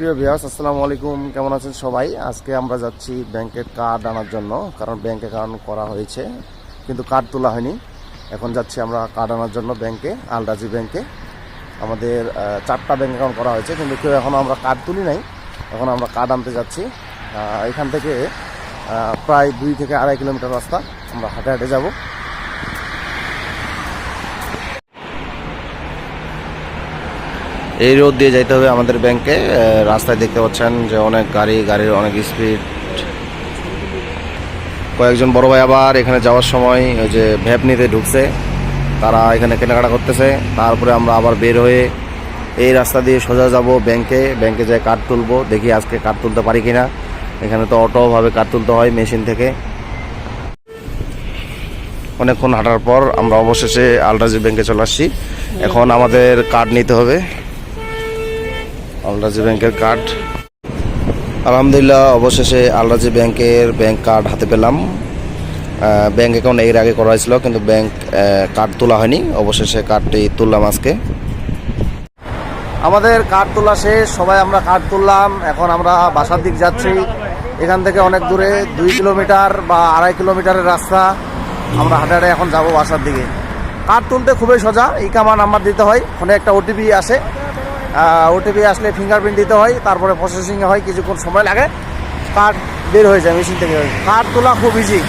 প্রিয় ভিউয়ার্স আসসালামু আলাইকুম। কেমন আছেন সবাই? আজকে আমরা যাচ্ছি ব্যাংকের কার্ড আনার জন্য, কারণ ব্যাংক অ্যাকাউন্ট করা হয়েছে, কিন্তু কার্ড তোলা হয়নি। এখন যাচ্ছি আমরা কার্ড আনার জন্য ব্যাংকে, আলরাজি ব্যাংকে। আমাদের চারটা ব্যাংক অ্যাকাউন্ট করা হয়েছে, কিন্তু কেউ এখন আমরা কার্ড তুলি নাই। এখন আমরা কার্ড আনতে যাচ্ছি। এখান থেকে প্রায় দুই থেকে আড়াই কিলোমিটার রাস্তা, আমরা হাঁটে হাঁটে যাব। এই রোড দিয়ে যাইতে হবে আমাদের ব্যাংকে রাস্তায় দেখতে পাচ্ছেন যে অনেক গাড়ি, গাড়ির অনেক স্পিড কয়েকজন বড় ভাই আবার এখানে যাওয়ার সময় ওই যে ভ্যাপ নিতে ঢুকছে। তারা এখানে কেনাকাটা করতেছে। তারপরে আমরা আবার বের হয়ে এই রাস্তা দিয়ে সোজা যাব ব্যাংকে। ব্যাংকে যাই কার্ড তুলবো। দেখি আজকে কার্ড তুলতে পারি কিনা। এখানে তো অটোভাবে কার্ড তুলতে হয় মেশিন থেকে। অনেকক্ষণ হাঁটার পর আমরা অবশেষে আলরাজি ব্যাংকে চলে আসছি। এখন আমাদের কার্ড নিতে হবে। আলরাজি ব্যাংকের কার্ড আলহামদুলিল্লাহ, অবশেষে আলরাজি ব্যাংকের ব্যাংক কার্ড হাতে পেলাম। ব্যাংক অ্যাকাউন্ট এর আগে করা হয়েছিল, কিন্তু ব্যাংক কার্ড তোলা হয়নি। অবশেষে কার্ডটি তুললাম আজকে। আমাদের কার্ড তোলা শেষ, সবাই আমরা কার্ড তুললাম। এখন আমরা বাসার দিক যাচ্ছি। এখান থেকে অনেক দূরে, দুই কিলোমিটার বা আড়াই কিলোমিটারের রাস্তা। আমরা হাঁটে হাঁটে এখন যাব বাসার দিকে। কার্ড তুলতে খুবই সোজা ইকামা নাম্বার দিতে হয়। ফোনে একটা ওটিপি আসে। ওটিপি আসলে ফিঙ্গারপ্রিন্ট দিতে হয়, তারপরে প্রসেসিংয়ে হয়, কিছুক্ষণ সময় লাগে। কার্ড বের হয়ে যায় মেশিন থেকে কার্ড তোলা খুব ইজি